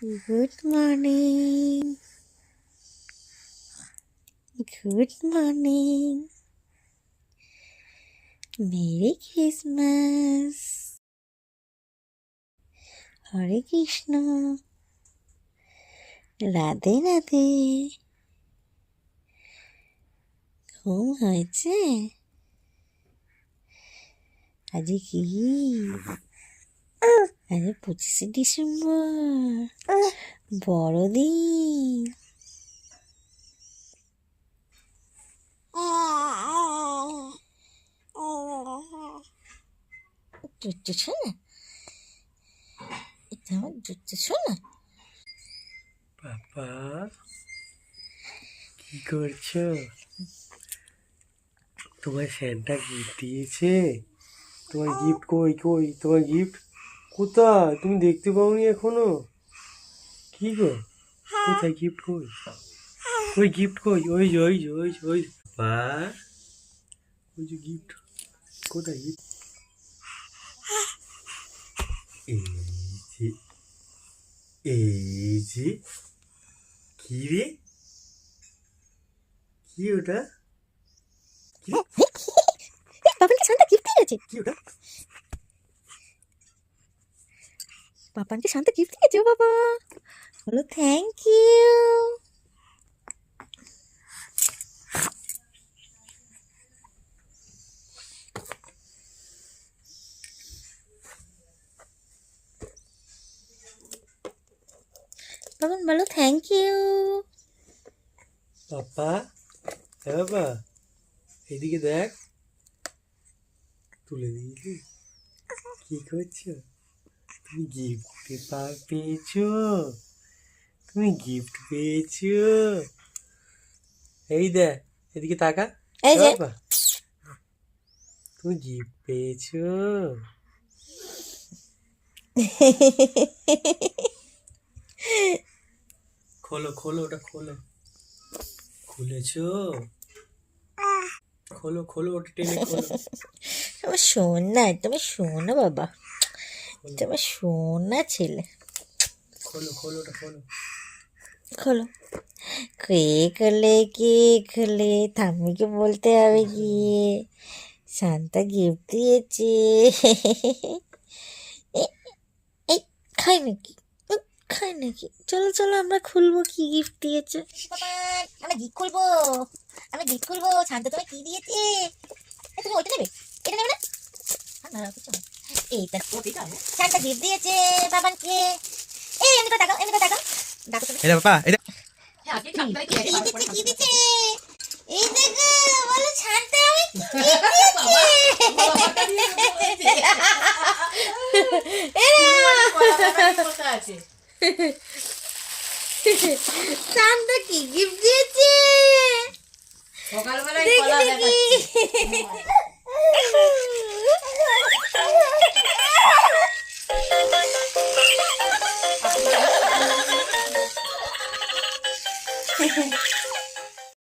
Good morning. Good morning. Merry Christmas. হরে কৃষ্ণ রাধে রাধে ঘুম হয়েছে আজ কি আজ পঁচিশে ডিসেম্বর। বড়দিন। চুচ্চু শোনা এটা আমার চুচ্চু শোনা পাপা কি করছ? তোমার স্যান্টা গিফট দিয়েছে। তোমার গিফট কই কই? তোমার গিফট কোথায়? তুমি দেখতে পাওনি এখনও? কি গো? কোথায় গিফট কই? কই গিফট কই? ওই যে ওই যে ওই যে ওই বা। ওই যে গিফট কোথায় গিফট এই যে এই যে কি রে? কি ওটা? বাবানকে শান্তা গিফট দিয়েছে কি ওটা? বাবানকে শান্তা গিফট দিয়েছে বাবা বলো থ্যাংক ইউ বাবান বলো থ্যাংক ইউ পাপা হ্যাঁ বাবা এদিকে দেখ তুলে দিয়েছি কি করছ তুমি গিফট পেয়েছ? তুমি গিফট পেয়েছ? এই দেখ এদিকে তাকা। এই যে। তুমি গিফট পেয়েছ? খোলো খোলো ওটা খোলো। খুলেছো? খোলো খোলো ওটা টেনে খোলো। আমার সোনা তুমি সোনা বাবা। তোমার সোনা ছেলে। খোলো খোলো খোলো। খোলো। কে খোলে কে খোলে ঠাম্মিকে বলতে হবে গিয়ে। শান্তা গিফট দিয়েছে। এ- এই খাই নাকি? খাই নাকি? চলো চলো আমরা খুলবো কি গিফট দিয়েছে। আমরা গিফট খুলবো। আমরা গিফট খুলবো। শান্তা তোমায় কি দিয়েছে? তুমি ওইটা নেবে? এটা নেবে না? না, না, কিছু না। এইটা শান্তা গিফট দিয়েছে বাবানকে এই এমনি করে তাকাও এমনি করে তাকাও এটা বাবা এটা কি গিফট দিয়েছে সকালবেলায় Okay.